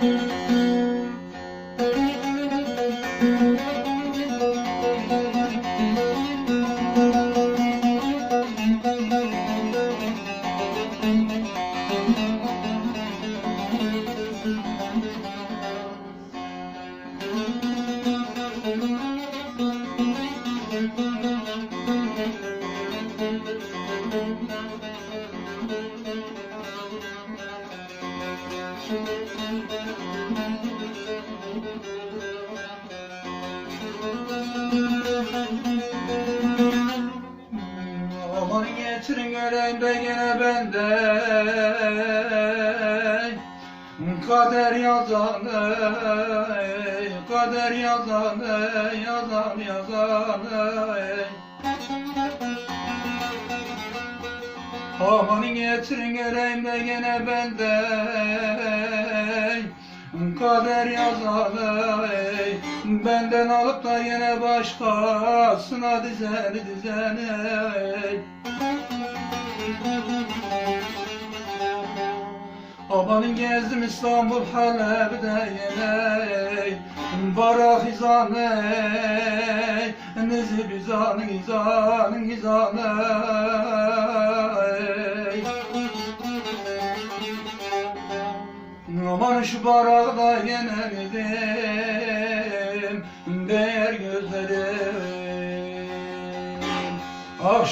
Aman getirin göreyim de gene benden. Kader yazanı, kader yazanı, yazan yazanı. Aman getirin göreyim de gene benden. Kader yazanı Benden alıp da yine başkasına dizeni dizeni Amanın gezdim İstanbul Halep'de yine Barak hizanı Nizip hizanı hizanı hizanı Aman şu barakta yenildim Değer gözlerim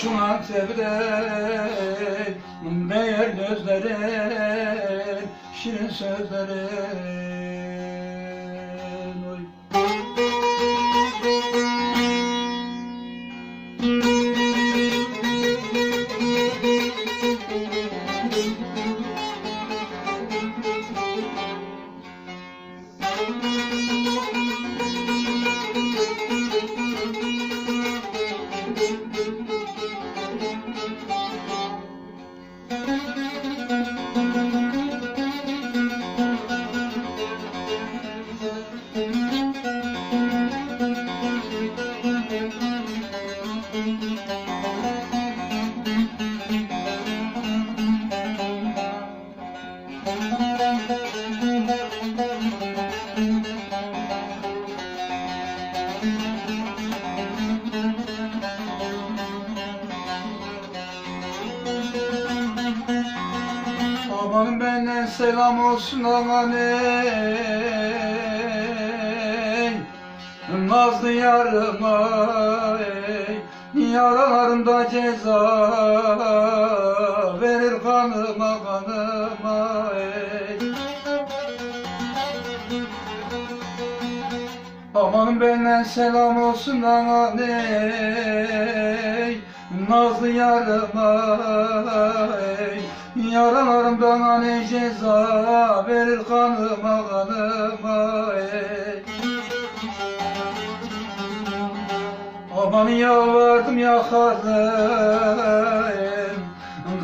Şu Antep'de Değer gözlerim Şirin sözlerim selam olsun aman ey Nazlı yarıma ey Yaralarımda ceza Verir kanıma kanıma ey. Aman benden selam olsun aman ey Nazlı yarıma ey. Yaralarımdan hani ceza Verir kanıma kanıma ey. Aman yalvardım yakarım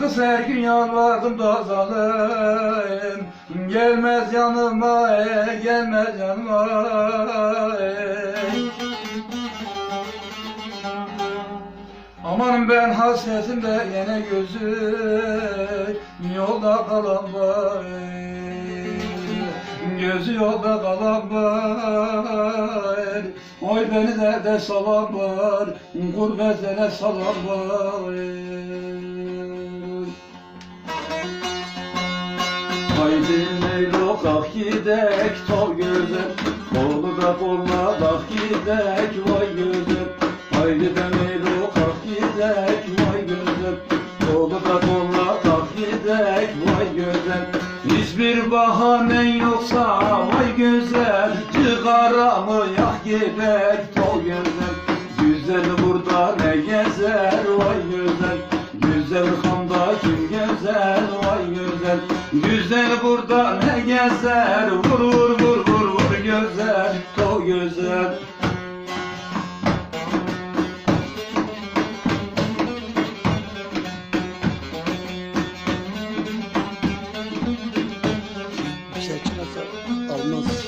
Kız her gün yalvardım da zalim Gelmez yanıma ey, gelmez yanıma ey. Amanın ben hasretimde yine gözü Yolda kalan var. Gözü yolda kalan var. Oy beni derde salan var. Gurbetine salan var. Haydi Leylo kalk gidek tol gözüm Kolu da kolla kalk gidek vay gözüm Haydi de Çamen yoksa vay güzel Çıkaramı yak gibek tol güzel Güzel burada ne gezer vay güzel. Güzel hamda kim gezer vay güzel. Güzel burada ne gezer Vur vur vur vur vur güzel. Tol güzel. not